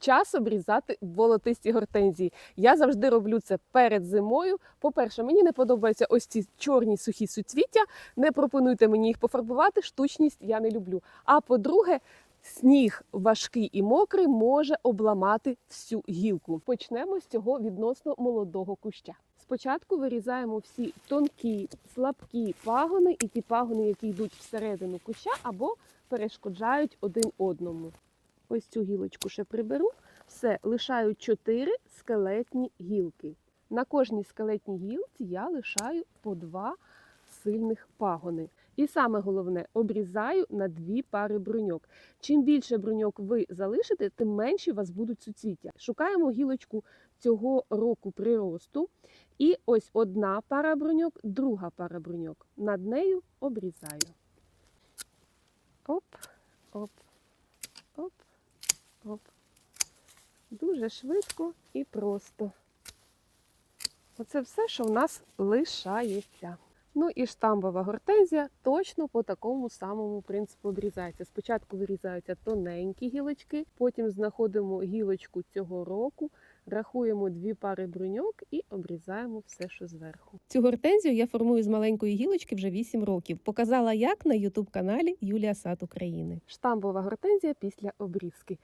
час обрізати волотисті гортензії. Я завжди роблю це перед зимою. По-перше, мені не подобаються ось ці чорні сухі суцвіття. Не пропонуйте мені їх пофарбувати. Штучність я не люблю. А по-друге, сніг важкий і мокрий може обламати всю гілку. Почнемо з цього відносно молодого куща. Спочатку вирізаємо всі тонкі, слабкі пагони і ті пагони, які йдуть всередину куща або перешкоджають один одному. Ось цю гілочку ще приберу. Все, лишаю чотири скелетні гілки. На кожній скелетній гілці я лишаю по два сильних пагони. І саме головне, обрізаю на дві пари бруньок. Чим більше бруньок ви залишите, тим менші у вас будуть суцвіття. Шукаємо гілочку цього року приросту. І ось одна пара бруньок, друга пара бруньок. Над нею обрізаю. Оп, оп, оп. Дуже швидко і просто. Оце все, що в нас лишається. Ну і штамбова гортензія точно по такому самому принципу обрізається. Спочатку вирізаються тоненькі гілочки, потім знаходимо гілочку цього року, рахуємо дві пари бруньок і обрізаємо все, що зверху. Цю гортензію я формую з маленької гілочки вже 8 років. Показала як на ютуб каналі Юлія Сад України. Штамбова гортензія після обрізки.